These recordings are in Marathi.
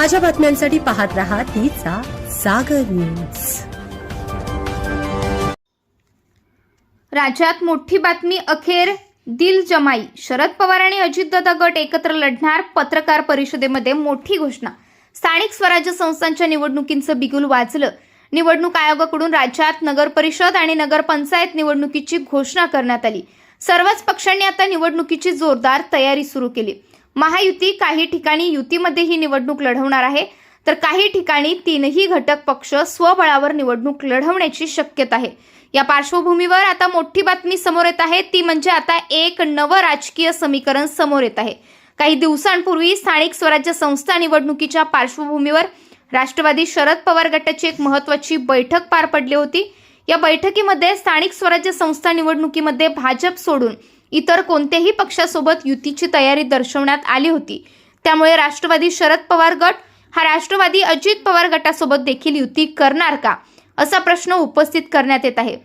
ताज्या बातम्यांसाठी पाहत रहा तिचा सागर न्यूज. राज्यात मोठी बातमी अखेर दिल जमाई. शरद पवार आणि अजितदादा गट एकत्र लढणार पत्रकार परिषदेमध्ये मोठी घोषणा. स्थानिक स्वराज्य संस्थांच्या निवडणुकींचं बिगुल वाजलं. निवडणूक आयोगाकडून राज्यात नगर परिषद आणि नगरपंचायत निवडणुकीची घोषणा करण्यात आली. सर्वच पक्षांनी आता निवडणुकीची जोरदार तयारी सुरू केली. महायुती काही ठिकाणी युतीमध्ये ही निवडणूक लढवणार आहे. तर काही ठिकाणी तीनही घटक पक्ष स्वबळावर निवडणूक लढवण्याची शक्यता आहे. या पार्श्वभूमीवर आता मोठी बातमी समोर येत आहे. ती म्हणजे आता एक नवं राजकीय समीकरण समोर येत आहे. काही दिवसांपूर्वी स्थानिक स्वराज्य संस्था निवडणुकीच्या पार्श्वभूमीवर राष्ट्रवादी शरद पवार गटाची एक महत्वाची बैठक पार पडली होती. या बैठकीमध्ये स्थानिक स्वराज्य संस्था निवडणुकीमध्ये भाजप सोडून इतर कोणत्याही पक्षासोबत युतीची तयारी दर्शवण्यात आली होती. त्यामुळे राष्ट्रवादी शरद पवार गट हा राष्ट्रवादी अजित पवार गटासोबत देखील युती करणार का? असा प्रश्न उपस्थित करण्यात येत आहे.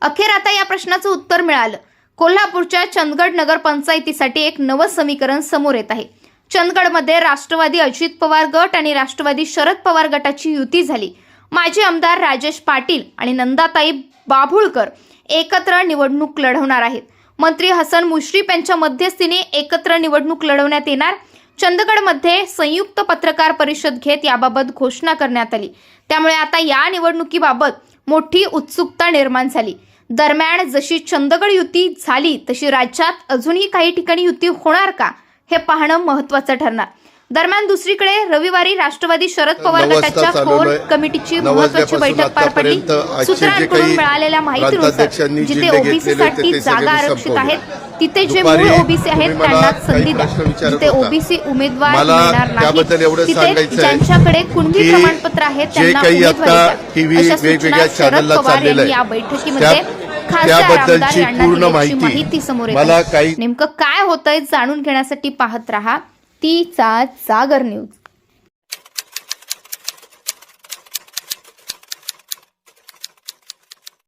अखेर आता या प्रश्नाचं उत्तर मिळालं. कोल्हापूरच्या चंदगड नगर पंचायतीसाठी एक नवं समीकरण समोर येत आहे. चंदगडमध्ये राष्ट्रवादी अजित पवार गट आणि राष्ट्रवादी शरद पवार गटाची युती झाली. माजी आमदार राजेश पाटील आणि नंदाताई बाभुळकर एकत्र निवडणूक लढवणार आहेत. मंत्री हसन मुश्रीफ यांच्या मध्यस्थीने एकत्र निवडणूक लढवण्यात येणार. चंदगडमध्ये संयुक्त पत्रकार परिषद घेत याबाबत घोषणा करण्यात आली. त्यामुळे आता या निवडणुकीबाबत मोठी उत्सुकता निर्माण झाली. दरम्यान जशी चंदगड युती झाली तशी राज्यात अजूनही काही ठिकाणी युती होणार का हे पाहणं महत्वाचं ठरणार. दरम्यान दुसरीकडे रविवारी राष्ट्रवादी शरद पवार गटाच्या कोर आहे. कमिटीची महत्वाची बैठक पार पडली सूत्रांकडून मिळालेल्या माहितीनुसार जिथे ओबीसी साठी जागा आरक्षित. आहेत तिथे जे मूळ ओबीसी आहेत त्यांना संधी द्या जिथे. ओबीसी उमेदवार मिळणार नाही तिथे आहे ज्यांच्याकडे कुणबी प्रमाणपत्र आहेत जे त्यांना उमेदवारी अशा सूचना शरद पवार यांनी या आहे बैठकीमध्ये त्याबद्दलची यांना पूर्ण माहिती समोर येत मला आहे. काही नेमकं काय होतंय जाणून घेण्यासाठी पाहत रहा तीचा जागर न्यूज.